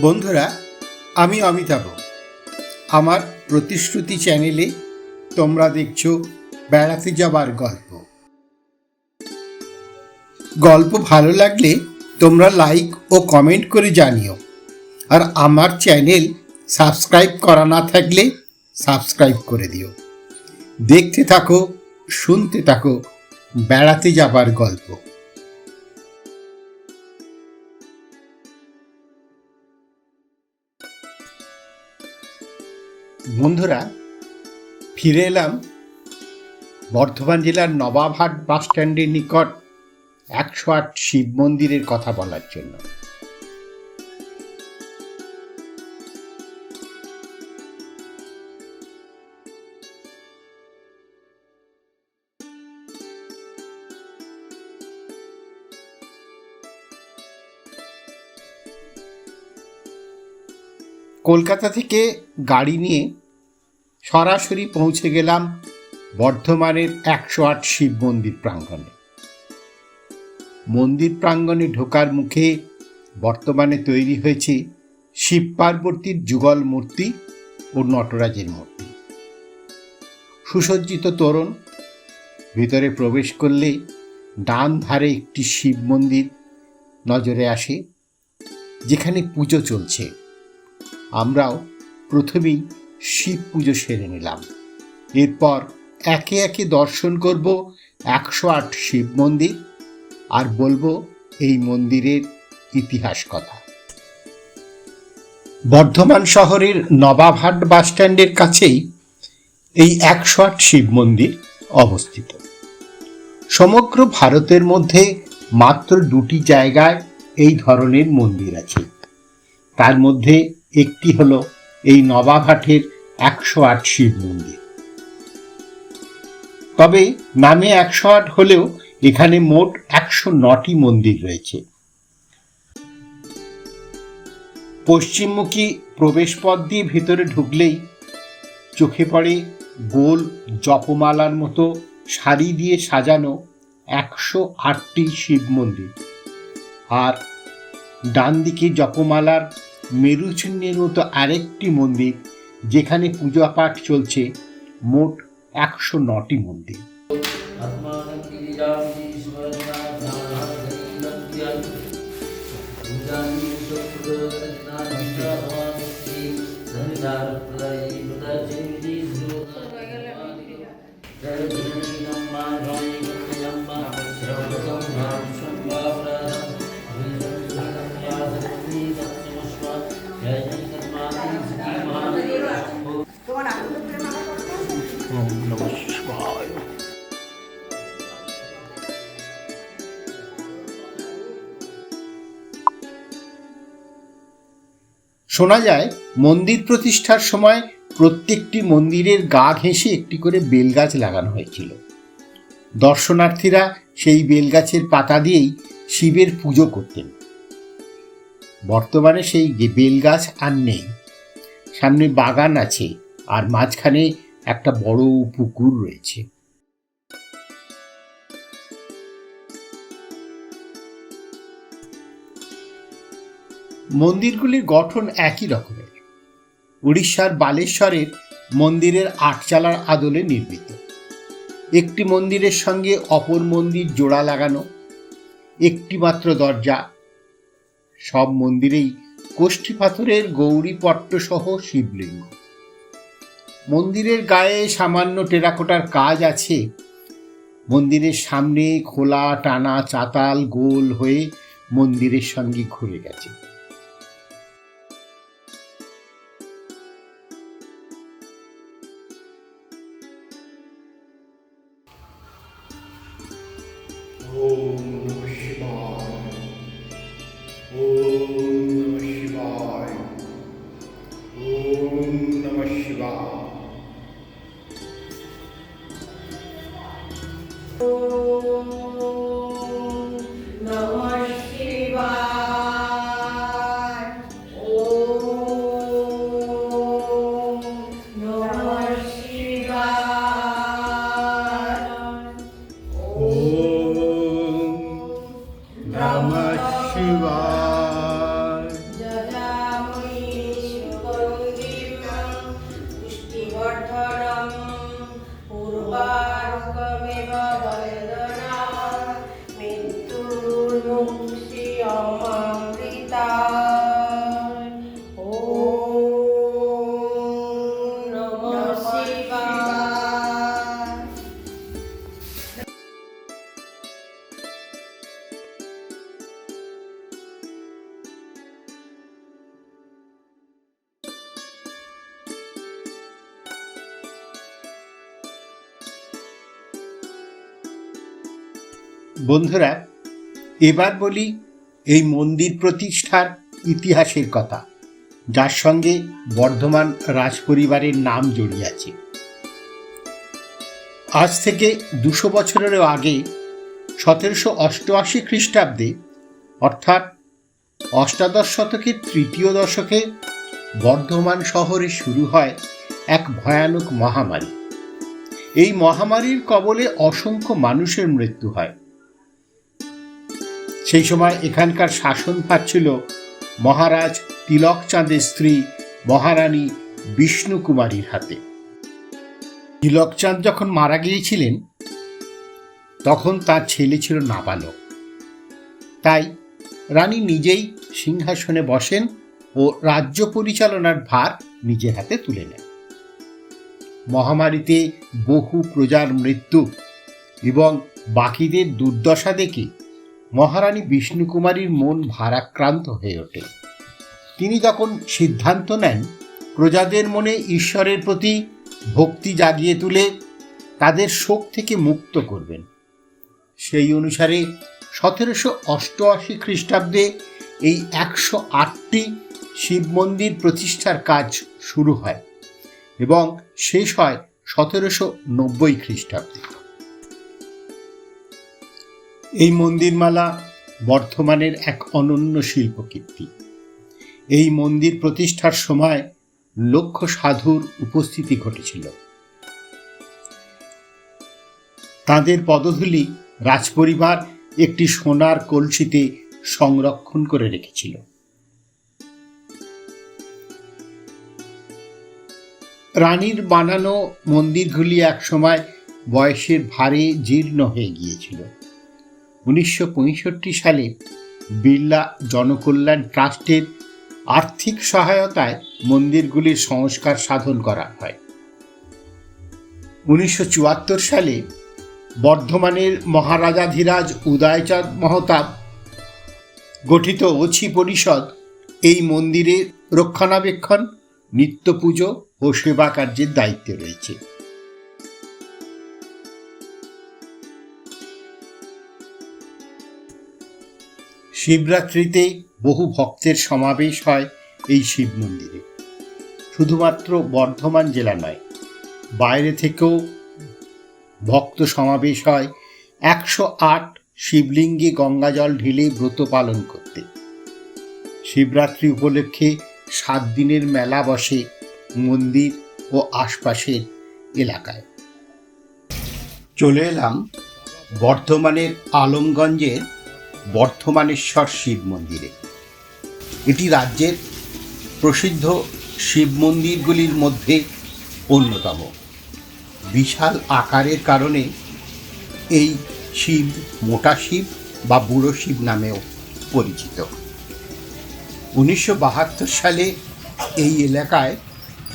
বন্ধুরা, আমি অমিতাভ। আমার প্রতিশ্রুতি চ্যানেলে তোমরা দেখছ বেড়াতে যাবার গল্প। গল্প ভালো লাগলে তোমরা লাইক ও কমেন্ট করে জানিও। আর আমার চ্যানেল সাবস্ক্রাইব করা না থাকলে সাবস্ক্রাইব করে দিও। দেখতে থাকো, শুনতে থাকো বেড়াতে যাবার গল্প। বন্ধুরা, ফিরে এলাম বর্ধমান জেলার নবাবহাট বাস স্ট্যান্ডের নিকট একশো আট শিব মন্দিরের কথা বলার জন্য। কলকাতা থেকে গাড়ি নিয়ে সরাসরি পৌঁছে গেলাম বর্ধমানের একশো আট শিব মন্দির প্রাঙ্গণে। মন্দির প্রাঙ্গণে ঢোকার মুখে বর্তমানে তৈরি হয়েছে শিব পার্বতীর যুগল মূর্তি ও নটরাজের মূর্তি। সুসজ্জিত তোরণ, ভিতরে প্রবেশ করলে ডান ধারে একটি শিব মন্দির নজরে আসে, যেখানে পুজো চলছে। আমরাও প্রথমেই শিব পুজো সেরে নিলাম। এরপর একে একে দর্শন করব একশো আট শিব মন্দির আর বলব এই মন্দিরের ইতিহাস কথা। বর্ধমান শহরের নবাবহাট বাস স্ট্যান্ডের কাছেই এই একশো আট শিব মন্দির অবস্থিত। সমগ্র ভারতের মধ্যে মাত্র দুটি জায়গায় এই ধরনের মন্দির আছে। তার মধ্যে একটি হলো এই নবাবহাটের একশো আট শিব মন্দির। তবে নামে একশো আট হলেও এখানে মোট একশো নটি মন্দির রয়েছে। পশ্চিমমুখী প্রবেশপথ দিয়ে ভেতরে ঢুকলেই চোখে পড়ে গোল জপমালার মতো সারি দিয়ে সাজানো একশো আটটি শিব মন্দির। আর ডান দিকে জপমালার মেরুচিহ্নের মতো আরেকটি মন্দির যেখানে পূজা পাঠ চলছে মোট একশো নটি মন্দির Yeah. শোনা যায়, মন্দির প্রতিষ্ঠার সময় প্রত্যেকটি মন্দিরের গা ঘেঁষে একটি করে বেলগাছ লাগানো হয়েছিল। দর্শনার্থীরা সেই বেলগাছের পাতা দিয়েই শিবের পুজো করতেন। বর্তমানে সেই বেলগাছ আর নেই। সামনে বাগান আছে, আর মাঝখানে একটা বড় পুকুর রয়েছে। মন্দিরগুলির গঠন একই রকমের। উড়িষ্যার বালেশ্বরের মন্দিরের আটচালার আদলে নির্মিত। একটি মন্দিরের সঙ্গে অপর মন্দির জোড়া লাগানো, একটি মাত্র দরজা। সব মন্দিরেই কোষ্ঠী পাথরের গৌরী পট্টসহ শিবলিঙ্গ। মন্দিরের গায়ে সামান্য টেরাকোটার কাজ আছে। মন্দিরের সামনে খোলা টানা চাতাল গোল হয়ে মন্দিরের সঙ্গে ঘুরে গেছে। বন্ধুরা, এবার বলি এই মন্দির প্রতিষ্ঠার ইতিহাসের কথা, যার সঙ্গে বর্ধমান রাজপরিবারের নাম জড়িয়ে আছে। আজ থেকে দুশো বছরেরও আগে সতেরোশো অষ্টআশি খ্রিস্টাব্দে, অর্থাৎ অষ্টাদশ শতকের তৃতীয় দশকে বর্ধমান শহরে শুরু হয় এক ভয়ানক মহামারী। এই মহামারীর কবলে অসংখ্য মানুষের মৃত্যু হয়। সেই সময় এখানকার শাসনভার ছিল মহারাজ তিলক চাঁদের স্ত্রী মহারানী বিষ্ণু কুমারীর হাতে। তিলকচাঁদ যখন মারা গিয়েছিলেন, তখন তার ছেলে ছিল নাবালক। তাই রানী নিজেই সিংহাসনে বসেন ও রাজ্য পরিচালনার ভার নিজের হাতে তুলে নেন। মহামারীতে বহু প্রজার মৃত্যু এবং বাকিদের দুর্দশা দেখে মহারানী বিষ্ণুকুমারীর মন ভারাক্রান্ত হয়ে ওঠে। তিনি তখন সিদ্ধান্ত নেন, প্রজাদের মনে ঈশ্বরের প্রতি ভক্তি জাগিয়ে তুলে তাদের শোক থেকে মুক্ত করবেন। সেই অনুসারে সতেরোশো অষ্টআশি খ্রিস্টাব্দে এই একশো আটটি শিব মন্দির প্রতিষ্ঠার কাজ শুরু হয় এবং শেষ হয় সতেরোশো নব্বই খ্রিস্টাব্দে। এই মন্দিরমালা বর্ধমানের এক অনন্য শিল্পকীর্তি। এই মন্দির প্রতিষ্ঠার সময় লক্ষ সাধুর উপস্থিতি ঘটেছিল। তাদের পদধূলি রাজপরিবার একটি সোনার কলসিতে সংরক্ষণ করে রেখেছিল। রানীর বানানো মন্দিরগুলি একসময় বয়সের ভারে জীর্ণ হয়ে গিয়েছিল। উনিশশো পঁয়ষট্টি সালে বিড়লা জনকল্যাণ ট্রাস্টের আর্থিক সহায়তায় মন্দিরগুলির সংস্কার সাধন করা হয়। উনিশশো চুয়াত্তর সালে বর্ধমানের মহারাজাধিরাজ উদয়চাঁদ মহতাব গঠিত ওছি পরিষদ এই মন্দিরের রক্ষণাবেক্ষণ, নিত্য পুজো ও সেবা কার্যের দায়িত্বে রয়েছে। শিবরাত্রিতে বহু ভক্তের সমাবেশ হয় এই শিব মন্দিরে। শুধুমাত্র বর্ধমান জেলা নয়, বাইরে থেকেও ভক্ত সমাবেশ হয় একশো আট শিবলিঙ্গে গঙ্গাজল ঢেলে ব্রত পালন করতে। শিবরাত্রি উপলক্ষে সাত দিনের মেলা বসে মন্দির ও আশপাশের এলাকায়। চলে এলাম বর্ধমানের আলমগঞ্জের বর্ধমানেশ্বর শিব মন্দিরে। এটি রাজ্যের প্রসিদ্ধ শিব মন্দিরগুলির মধ্যে অন্যতম। বিশাল আকারের কারণে এই শিব মোটা শিব বা বুড়ো শিব নামেও পরিচিত। উনিশশো বাহাত্তর সালে এই এলাকায়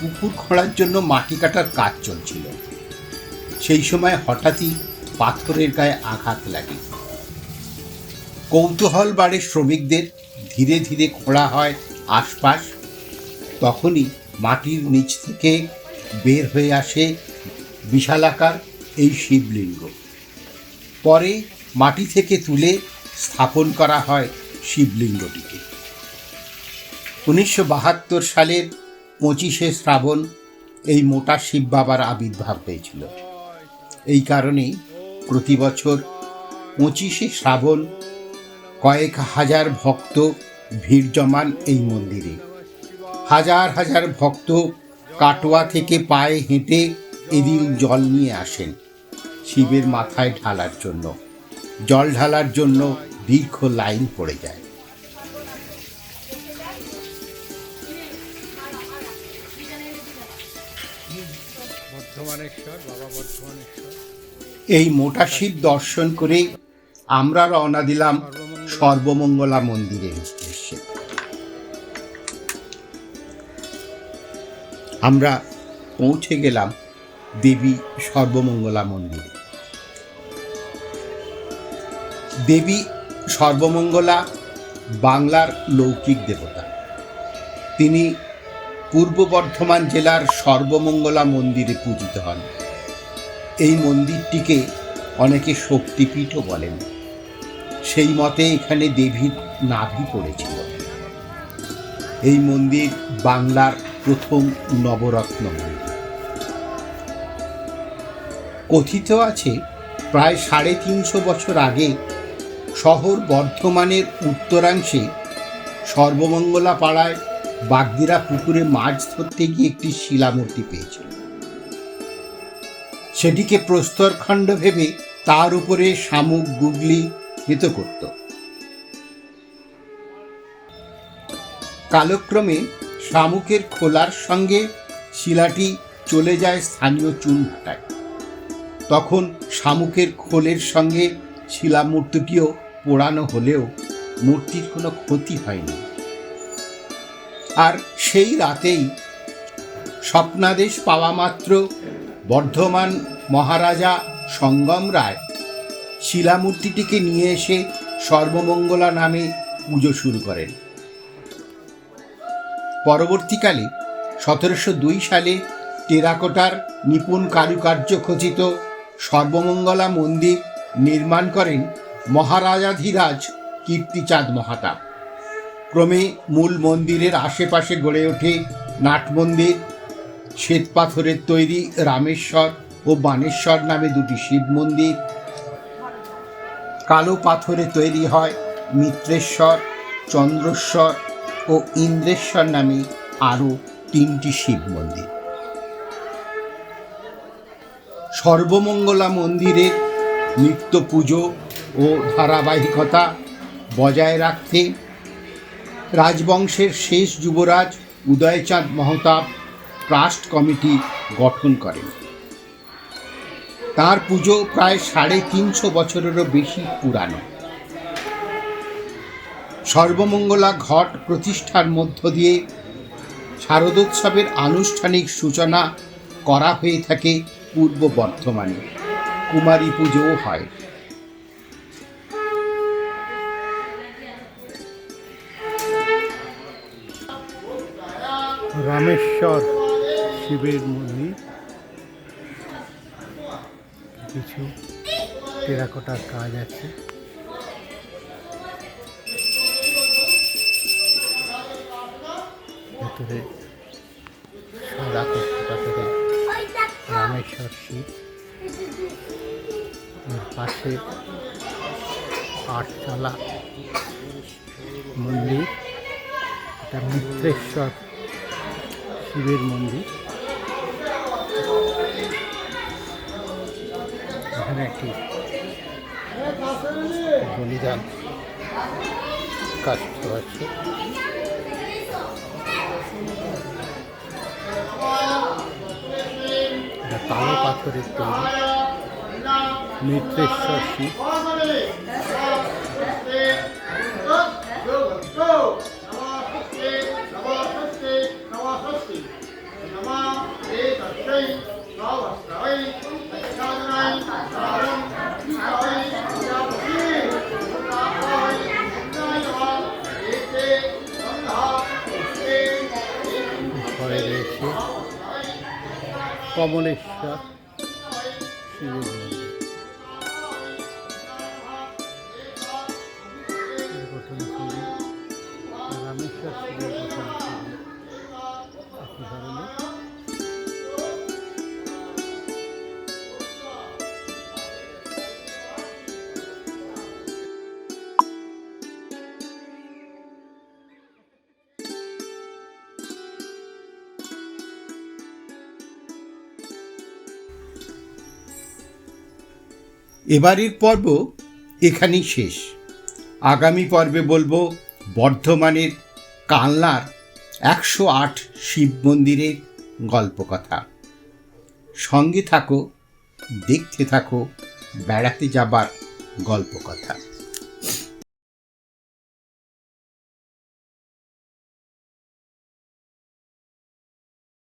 পুকুর খোঁড়ার জন্য মাটি কাটার কাজ চলছিল। সেই সময় হঠাৎই পাথরের গায়ে আঘাত লাগে। কৌতূহল বাড়ে শ্রমিকদের, ধীরে ধীরে খোঁড়া হয় আশপাশ। তখনই মাটির নিচ থেকে বের হয়ে আসে বিশালাকার এই শিবলিঙ্গ। পরে মাটি থেকে তুলে স্থাপন করা হয় শিবলিঙ্গটিকে। উনিশশো বাহাত্তর সালের পঁচিশে শ্রাবণ এই মোটা শিব বাবার আবির্ভাব হয়েছিল। এই কারণেই প্রতি বছর পঁচিশে শ্রাবণ কয়েক হাজার ভক্ত ভিড় জমান এই মন্দিরে। হাজার হাজার ভক্ত কাটোয়া থেকে পায়ে হেঁটে এদিন জল নিয়ে আসেন শিবের মাথায় ঢালার জন্য। জল ঢালার জন্য দীর্ঘ লাইন পড়ে যায়। এই মোটা শিব দর্শন করে আমরা রওনা দিলাম সর্বমঙ্গলা মন্দিরের উদ্দেশ্যে। আমরা পৌঁছে গেলাম দেবী সর্বমঙ্গলা মন্দিরে। দেবী সর্বমঙ্গলা বাংলার লৌকিক দেবতা। তিনি পূর্ব বর্ধমান জেলার সর্বমঙ্গলা মন্দিরে পূজিত হন। এই মন্দিরটিকে অনেকে শক্তিপীঠও বলেন। সেই মতে এখানে দেবীর নাভি পড়েছিল। এই মন্দির বাংলার প্রথম নবরত্ন মন্দির। কথিত আছে, প্রায় সাড়ে তিনশো বছর আগে শহর বর্ধমানের উত্তরাংশে সর্বমঙ্গলা পাড়ায় বাগদিরা পুকুরে মাছ ধরতে গিয়ে একটি শিলামূর্তি পেয়েছিল। সেটিকে প্রস্তরখণ্ড ভেবে তার উপরে শামুক, গুগলি হিত করত। কালক্রমে শামুকের খোলার সঙ্গে শিলাটি চলে যায় স্থানীয় চুনভাটায় তখন শামুকের খোলের সঙ্গে শিলামূর্তিটিও পোড়ানো হলেও মূর্তির কোনো ক্ষতি হয়নি। আর সেই রাতেই স্বপ্নাদেশ পাওয়া মাত্র বর্ধমান মহারাজা সঙ্গম রায় শিলামূর্তিটিকে নিয়ে এসে সর্বমঙ্গলা নামে পুজো শুরু করেন। পরবর্তীকালে সতেরোশো দুই সালে টেরাকোটার নিপুণ কারুকার্য খচিত সর্বমঙ্গলা মন্দির নির্মাণ করেন মহারাজাধিরাজ কীর্তিচাঁদ মহাতাব। ক্রমে মূল মন্দিরের আশেপাশে গড়ে ওঠে নাট মন্দির, শ্বেতপাথরের তৈরি রামেশ্বর ও বানেশ্বর নামে দুটি শিব মন্দির কালো পাথরে তৈরি হয় মিত্রেশ্বর, চন্দ্রেশ্বর ও ইন্দ্রেশ্বর নামে আরও তিনটি শিব মন্দির। সর্বমঙ্গলা মন্দিরের নিত্য পুজো ও ধারাবাহিকতা বজায় রাখতে রাজবংশের শেষ যুবরাজ উদয়চাঁদ মহতাব ট্রাস্ট কমিটি গঠন করেন। তার পুজো প্রায় সাড়ে তিনশো বছরেরও বেশি পুরানো। সর্বমঙ্গলা ঘট প্রতিষ্ঠার মধ্য দিয়ে শারদোৎসবের আনুষ্ঠানিক সূচনা করা হয়ে থাকে পূর্ব বর্ধমানে। কুমারী পুজোও হয়। রামেশ্বর শিবের মন্দির। কিছু টেরাকোটার কাজ আছে। ভেতরে রামেশ্বর শিব পাশে আটতলা মন্দির। এটা মিত্রেশ্বর শিবের মন্দির। এখানে একটি বলিদান কাজ আছে পারছে। কালো পাথরের তৈরি নৃত্যেশ্বর শিব। ঘরে রয়েছে কমলেশ্বর। শিবের এবারের পর্ব এখানেই শেষ। আগামী পর্বে বলব বর্ধমানের কালনার একশো আট শিব মন্দিরের গল্পকথা। সঙ্গে থাকো, দেখতে থাকো, বেড়াতে যাবার গল্পকথা।